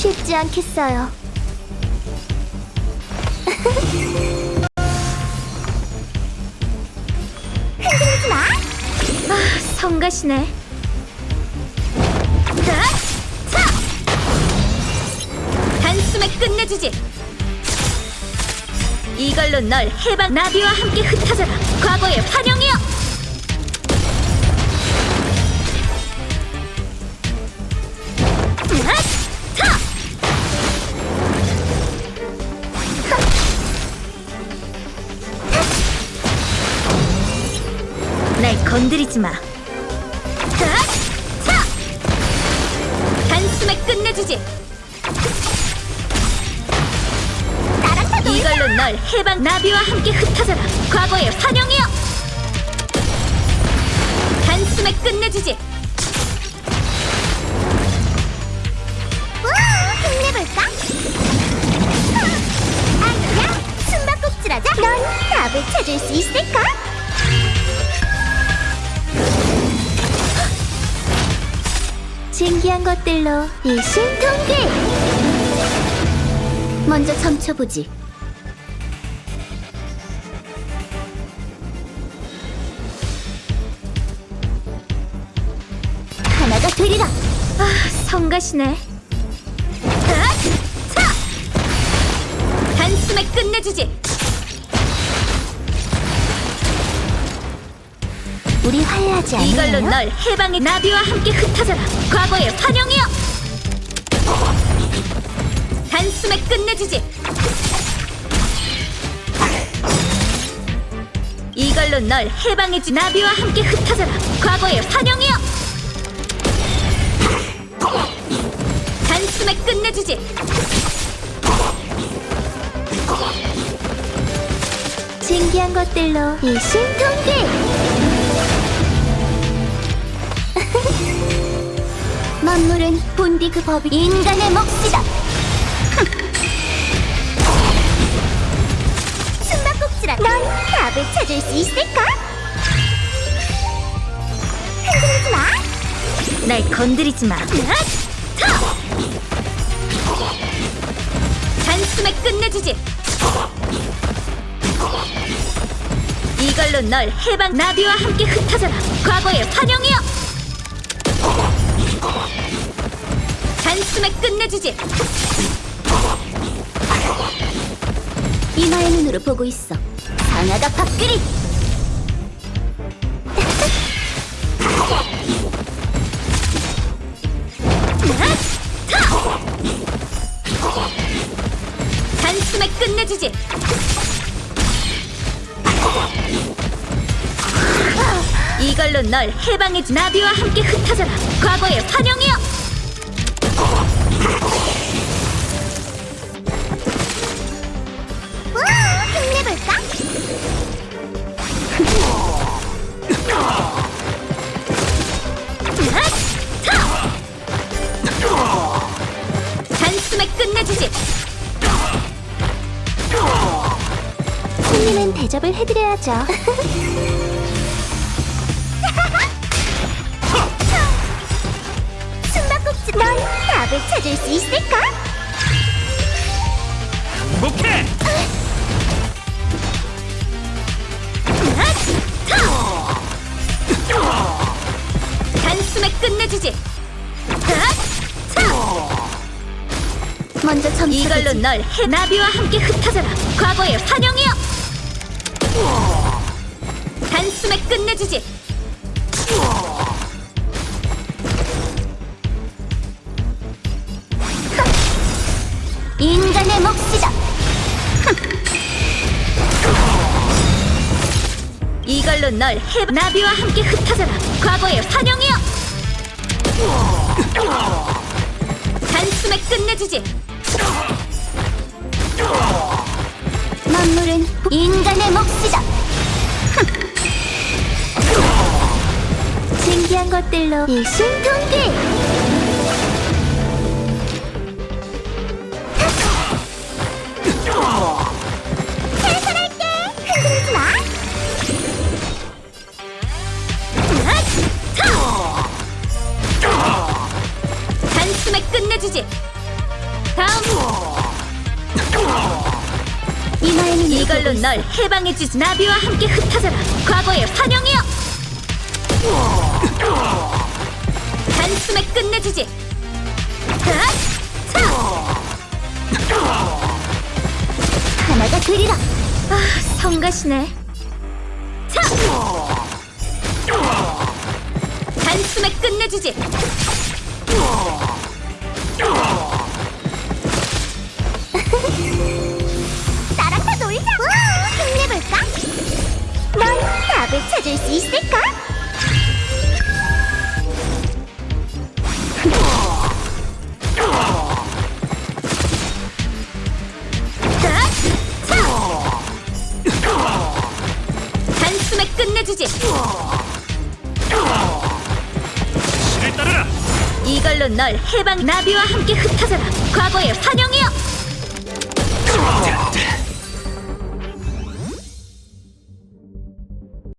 두지 않겠어요. 흔들리지 마. 아, 성가시네. 자, 단숨에 끝내주지. 이걸로 널 해방 나비와 함께 흩어져라. 과거의 환영이 건드리지 마. 차! 단숨에 끝내주지. 이걸로 널 해방 나비와 함께 흩어져라. 과거의 환영이여. 단숨에 끝내주지. 우와, 힘내볼까? 아, 아니야, 숨바꼭질하자. 넌 답을 찾을 수 있을까? 신기한 것들로 일심동기. 먼저 점쳐보지. 하나가 되리라. 아, 성가시네. 단숨에 끝내주지. 우리 화해하지 않아요? 이걸로 널 해방의 나비와 함께 흩어져라. 과거의 환영이여. 단숨에 끝내주지. 이걸로 널 해방해주 나비와 함께 흩어져라. 과거의 환영이여. 단숨에 끝내주지. 신기한 것들로 일심동기. 만물은 본디 그 법이 인간의 몫이다. 숨바꼭질아. 넌 답을 찾을 수 있을까? 흔들리지 마. 날 건드리지 마. 단숨에 끝내주지. 이걸로 널 해방 나비와 함께 흩어져라. 과거의 환영이여. 단숨에 끝내주지. 이마의 눈으로 보고 있어. 상아가 밥그리. 단숨에 끝내주지. 이걸로 널 해방해주 나비와 함께 흩어져라. 과거의 환영이여. 우와, 힘내볼까? 으악! 차! 단숨에 끝내주지. 손님은 대접을 해드려야죠. 찾을 수 있을까? 목해! 단숨에 끝내주지. 먼저 점쳐보지. 이걸로 널 해, 나비와 함께 흩어져라. 과거의 환영이여. 단숨에 끝내주지. 이걸로 널 해, 나비와 함께 흩어져라. 과거의 환영이여. 단숨에 끝내주지. 만물은 인간의 몫이다. 신기한 것들로 일심동기. 이마에는 이걸로 널 해방해주지 나비와 함께 흩어져라. 과거의 환영이여. 단숨에 끝내주지. 자! 하나가 그리라. 아 성가시네. 자! 단숨에 끝내주지. 넌 답을 찾을 수 있을까? 단숨에 끝내주지 따르라. 이걸로 널 해방 나비와 함께 흩어져라 과거의 환영이여